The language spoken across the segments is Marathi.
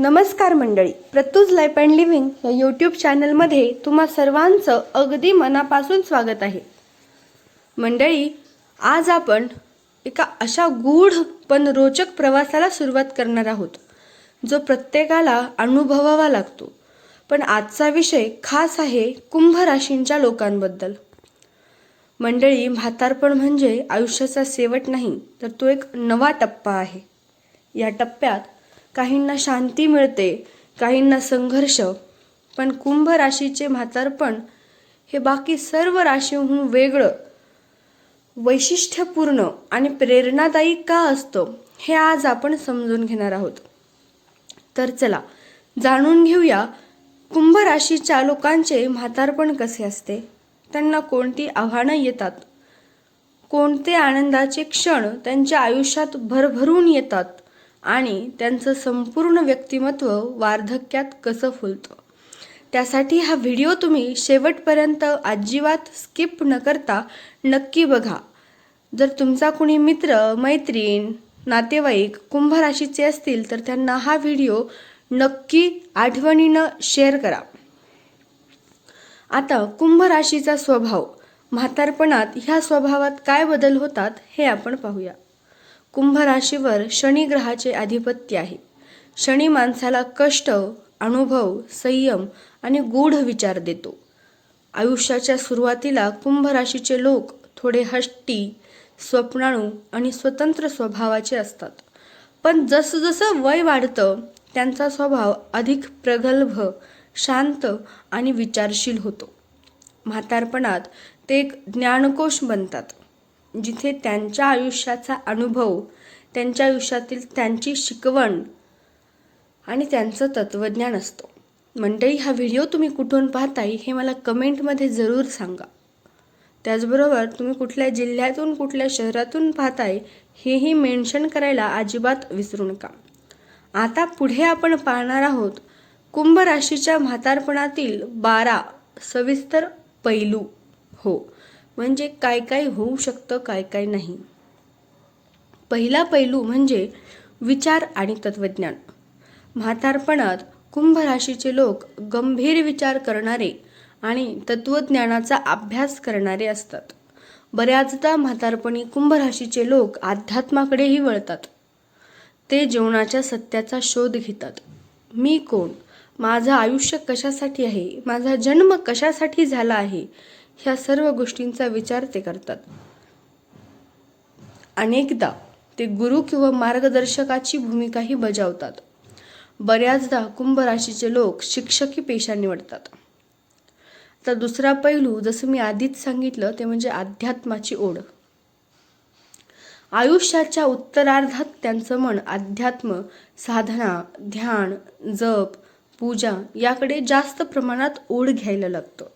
नमस्कार मंडळी. प्रतूज लाईफ अँड लिव्हिंग या यूट्यूब चॅनलमध्ये तुम्हा सर्वांचं अगदी मनापासून स्वागत आहे. मंडळी आज आपण एका अशा गूढ पण रोचक प्रवासाला सुरुवात करणार आहोत जो प्रत्येकाला अनुभवावा लागतो. पण आजचा विषय खास आहे कुंभ राशींच्या लोकांबद्दल. मंडळी म्हातारपण म्हणजे आयुष्याचा शेवट नाही तर तो एक नवा टप्पा आहे. या टप्प्यात काहींना शांती मिळते काहींना संघर्ष. पण कुंभ राशीचे म्हातारपण हे बाकी सर्व राशीहून वेगळं. वैशिष्ट्यपूर्ण आणि प्रेरणादायी का असतं हे आज आपण समजून घेणार आहोत. तर चला जाणून घेऊया कुंभ राशीच्या लोकांचे म्हातारपण कसे असते. त्यांना कोणती आव्हानं येतात? कोणते आनंदाचे क्षण त्यांच्या आयुष्यात भरभरून येतात? आणि त्यांचं संपूर्ण व्यक्तिमत्व वार्धक्यात कसं फुलतं? त्यासाठी हा व्हिडिओ तुम्ही शेवटपर्यंत अजिबात स्किप न करता नक्की बघा. जर तुमचा कुणी मित्र मैत्रीण नातेवाईक कुंभ राशीचे असतील तर त्यांना हा व्हिडिओ नक्की आठवणीनं शेअर करा. आता कुंभ राशीचा स्वभाव म्हातारपणात ह्या स्वभावात काय बदल होतात हे आपण पाहूया. कुंभ राशीवर शनी ग्रहाचे आधिपत्य आहे. शनी माणसाला कष्ट अनुभव संयम आणि गूढ विचार देतो. आयुष्याच्या सुरुवातीला कुंभ राशीचे लोक थोडे हष्टी स्वप्नाळू आणि स्वतंत्र स्वभावाचे असतात. पण जसजसं वय वाढतं त्यांचा स्वभाव अधिक प्रगल्भ शांत आणि विचारशील होतो. म्हातारपणात ते एक ज्ञानकोश बनतात. जिथे त्यांच्या आयुष्याचा अनुभव त्यांच्या आयुष्यातील त्यांची शिकवण आणि त्यांचं तत्त्वज्ञान असतं. मंडळी हा व्हिडिओ तुम्ही कुठून पाहताय हे मला कमेंटमध्ये जरूर सांगा. त्याचबरोबर तुम्ही कुठल्या जिल्ह्यातून कुठल्या शहरातून पाहताय हेही मेन्शन करायला अजिबात विसरू नका. आता पुढे आपण पाहणार आहोत कुंभ राशीच्या म्हातारपणातील बारा सविस्तर पैलू. हो म्हणजे काय काय होऊ शकतं काय काय नाही. पहिला पैलू म्हणजे विचार आणि तत्वज्ञान म्हातारपणात कुंभ राशीचे लोक गंभीर विचार करणारे आणि तत्वज्ञानाचा अभ्यास करणारे असतात. बऱ्याचदा म्हातारपणी कुंभ राशीचे लोक अध्यात्माकडेही वळतात. ते जीवनाच्या सत्याचा शोध घेतात. मी कोण? माझं आयुष्य कशासाठी आहे? माझा जन्म कशासाठी झाला आहे? ह्या सर्व गोष्टींचा विचार ते करतात. अनेकदा ते गुरु किंवा मार्गदर्शकाची भूमिकाही बजावतात. बऱ्याचदा कुंभ राशीचे लोक शिक्षकी पेशा निवडतात. तर दुसरा पैलू जसं मी आधीच सांगितलं ते म्हणजे अध्यात्माची ओढ. आयुष्याच्या उत्तरार्धात त्यांचं मन अध्यात्म साधना ध्यान जप पूजा याकडे जास्त प्रमाणात ओढ घ्यायला लागतं.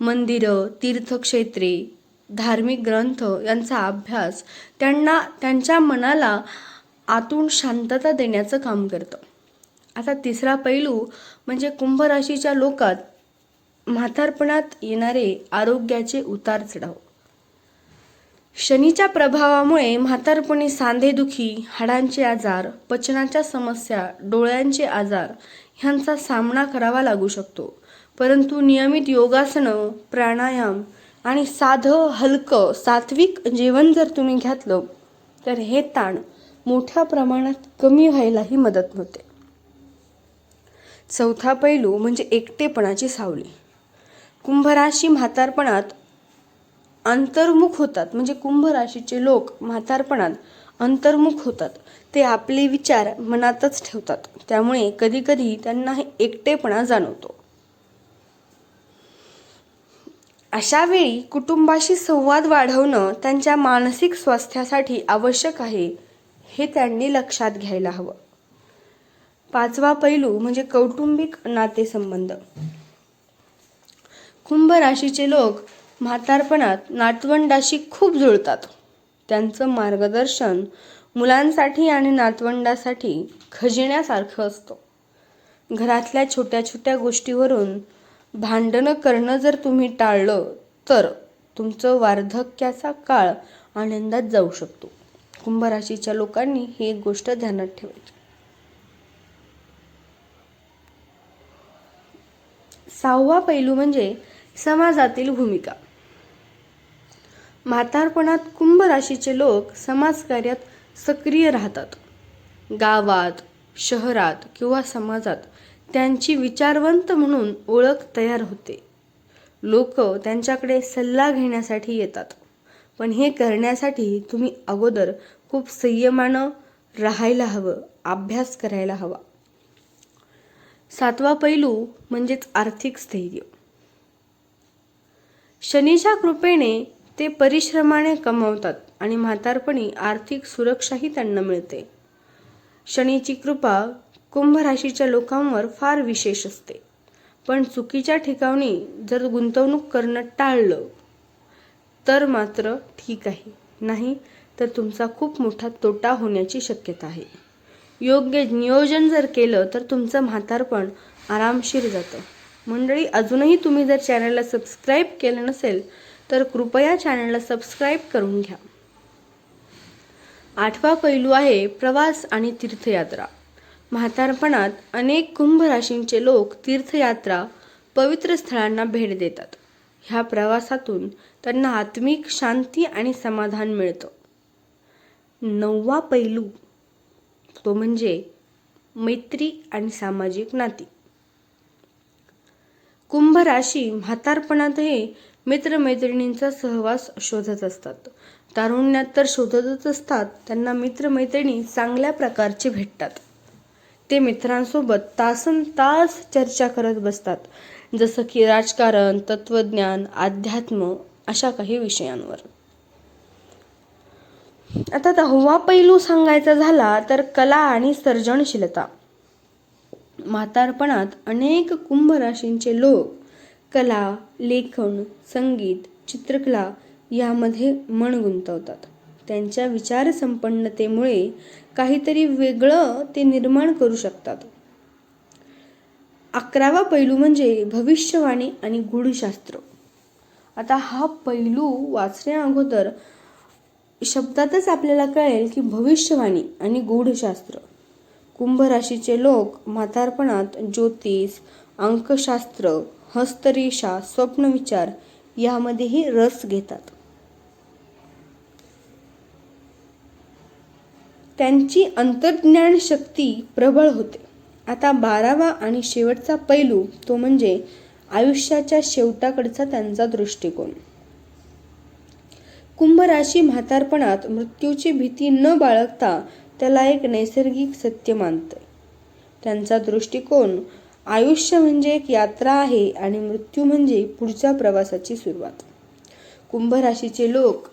मंदिरं तीर्थक्षेत्रे धार्मिक ग्रंथ यांचा अभ्यास त्यांना त्यांच्या मनाला आतून शांतता देण्याचं काम करतं. आता तिसरा पैलू म्हणजे कुंभ राशीच्या लोकात म्हातारपणात येणारे आरोग्याचे उतार चढाव शनीच्या प्रभावामुळे म्हातारपणी सांधेदुखी हाडांचे आजार पचनाच्या समस्या डोळ्यांचे आजार ह्यांचा सामना करावा लागू शकतो. परंतु नियमित योगासनं प्राणायाम आणि साधं हलकं सात्विक जेवण जर तुम्ही घातलं तर हे ताण मोठ्या प्रमाणात कमी व्हायलाही मदत होते. चौथा पैलू म्हणजे एकटेपणाची सावली. कुंभराशी म्हातारपणात अंतर्मुख होतात म्हणजे कुंभराशीचे लोक म्हातारपणात अंतर्मुख होतात. ते आपले विचार मनातच ठेवतात. त्यामुळे कधीकधी त्यांना हे एकटेपणा जाणवतो. अशा वेळी कुटुंबाशी संवाद वाढवणं त्यांच्या मानसिक स्वास्थ्यासाठी आवश्यक आहे हे त्यांनी लक्षात घ्यायला हवं. पाचवा पैलू म्हणजे कौटुंबिक नातेसंबंध. कुंभ राशीचे लोक म्हातारपणात नातवंडाशी खूप जुळतात. त्यांचं मार्गदर्शन मुलांसाठी आणि नातवंडासाठी खजिण्यासारखं असतं. घरातल्या छोट्या छोट्या गोष्टीवरून भांडणं करणं जर तुम्ही टाळलं तर तुमचं वार्धक्याचा काळ आनंदात जाऊ शकतो. कुंभराशीच्या लोकांनी ही एक गोष्ट ध्यानात ठेवायची. सहावा पैलू म्हणजे समाजातील भूमिका. म्हातारपणात कुंभ राशीचे लोक समाजकार्यात सक्रिय राहतात. गावात शहरात किंवा समाजात त्यांची विचारवंत म्हणून ओळख तयार होते. लोक त्यांच्याकडे सल्ला घेण्यासाठी येतात. पण हे करण्यासाठी तुम्ही अगोदर खूप संयमानं राहायला हवं अभ्यास करायला हवा. सातवा पैलू म्हणजेच आर्थिक स्थैर्य. शनीच्या कृपेने ते परिश्रमाने कमवतात आणि म्हातारपणी आर्थिक सुरक्षाही त्यांना मिळते. शनीची कृपा कुंभ राशीच्या लोकांवर फार विशेष असते. पण चुकीच्या ठिकाणी जर गुंतवणूक करणं टाळलं तर मात्र ठीक आहे. नाही तर तुमचा खूप मोठा तोटा होण्याची शक्यता आहे. योग्य नियोजन जर केलं तर तुमचं म्हातारपण आरामशीर जातं. मंडळी अजूनही तुम्ही जर चॅनलला सबस्क्राईब केलं नसेल तर कृपया चॅनलला सबस्क्राईब करून घ्या. आठवा पैलू आहे प्रवास आणि तीर्थयात्रा. म्हातारपणात अनेक कुंभ राशींचे लोक तीर्थयात्रा पवित्र स्थळांना भेट देतात. ह्या प्रवासातून त्यांना आत्मिक शांती आणि समाधान मिळतं. नववा पैलू तो म्हणजे मैत्री आणि सामाजिक नाती. कुंभ राशी म्हातारपणातही मित्रमैत्रिणींचा सहवास शोधत असतात. तारुण्यात तर शोधतच असतात. त्यांना मित्रमैत्रिणी चांगल्या प्रकारचे भेटतात. ते मित्रांसोबत तासन तास चर्चा करत बसतात. जसं की राजकारण तत्वज्ञान अध्यात्म अशा काही विषयांवर. आता दहावा पैलू सांगायचा झाला तर कला आणि सर्जनशीलता. म्हातारपणात अनेक कुंभ राशींचे लोक कला लेखन संगीत चित्रकला यामध्ये मन गुंतवतात. त्यांच्या विचारसंपन्नतेमुळे काहीतरी वेगळं ते निर्माण करू शकतात. अकरावा पैलू म्हणजे भविष्यवाणी आणि गूढशास्त्र. आता हा पैलू वाचण्या अगोदर शब्दातच आपल्याला कळेल की भविष्यवाणी आणि गूढशास्त्र. कुंभ राशीचे लोक म्हातारपणात ज्योतिष अंकशास्त्र हस्तरेषा स्वप्नविचार यामध्येही रस घेतात. त्यांची अंतर्ज्ञान शक्ती प्रबळ होते. आता बारावा आणि शेवटचा पैलू तो म्हणजे आयुष्याच्या शेवटाकडचा त्यांचा दृष्टिकोन. कुंभ राशी म्हातारपणात मृत्यूची भीती न बाळगता त्याला एक नैसर्गिक सत्य मानते त्यांचा दृष्टिकोन आयुष्य म्हणजे एक यात्रा आहे आणि मृत्यू म्हणजे पुढच्या प्रवासाची सुरुवात. कुंभ राशीचे लोक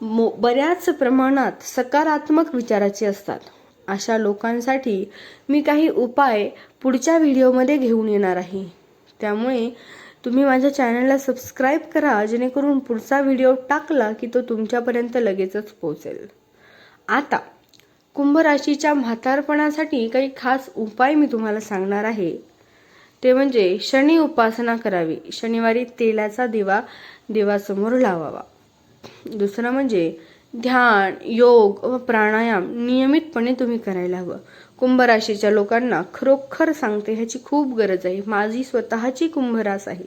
मो बऱ्याच प्रमाणात सकारात्मक विचाराचे असतात. अशा लोकांसाठी मी काही उपाय पुढच्या व्हिडिओमध्ये घेऊन येणार आहे. त्यामुळे तुम्ही माझ्या चॅनलला सबस्क्राईब करा जेणेकरून पुढचा व्हिडिओ टाकला की तो तुमच्यापर्यंत लगेचच पोहोचेल. आता कुंभ राशीच्या म्हातारपणासाठी काही खास उपाय मी तुम्हाला सांगणार आहे. ते म्हणजे शनी उपासना करावी. शनिवारी तेलाचा दिवा देवासमोर लावावा. दुसरं म्हणजे ध्यान योग व प्राणायाम नियमितपणे तुम्ही करायला हवं. कुंभ राशीच्या लोकांना खरोखर सांगते ह्याची खूप गरज आहे. माझी स्वतःची कुंभरास आहे.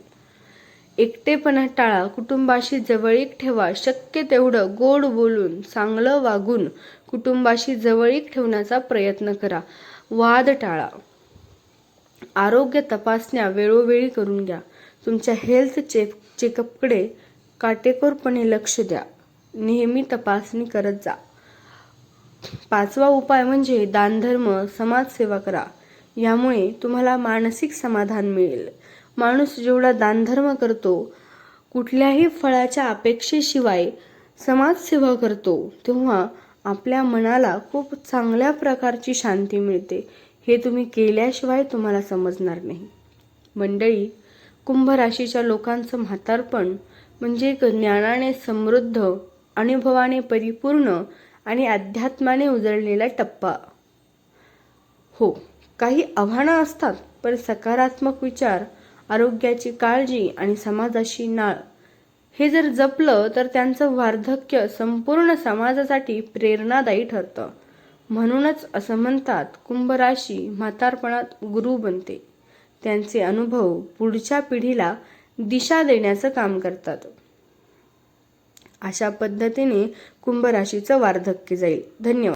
एकटेपणा टाळा कुटुंबाशी जवळीक ठेवा शक्य तेवढं गोड बोलून चांगलं वागून कुटुंबाशी जवळीक ठेवण्याचा प्रयत्न करा. वाद टाळा. आरोग्य तपासण्या वेळोवेळी करून घ्या. तुमच्या हेल्थ चेक चेकअपकडे काटेकोरपणे लक्ष द्या. नेहमी तपासणी करत जा. पाचवा उपाय म्हणजे दानधर्म समाजसेवा करा. यामुळे तुम्हाला मानसिक समाधान मिळेल. माणूस जेवढा दानधर्म करतो कुठल्याही फळाच्या अपेक्षेशिवाय समाजसेवा करतो तेव्हा आपल्या मनाला खूप चांगल्या प्रकारची शांती मिळते. हे तुम्ही केल्याशिवाय तुम्हाला समजणार नाही. मंडळी कुंभ राशीच्या लोकांचं म्हातारपण म्हणजे ज्ञानाने समृद्ध अनुभवाने परिपूर्ण आणि अध्यात्माने उजळलेला टप्पा. हो काही आव्हानं असतात पण सकारात्मक विचार आरोग्याची काळजी आणि समाजाशी नाळ. हे जर जपलं तर त्यांचं वार्धक्य संपूर्ण समाजासाठी प्रेरणादायी ठरतं. म्हणूनच असं म्हणतात कुंभराशी म्हातारपणात गुरु बनते. त्यांचे अनुभव पुढच्या पिढीला दिशा देण्याचं काम करतात. अशा पद्धतीने कुंभ राशीचं वार्धक्य जाईल. धन्यवाद.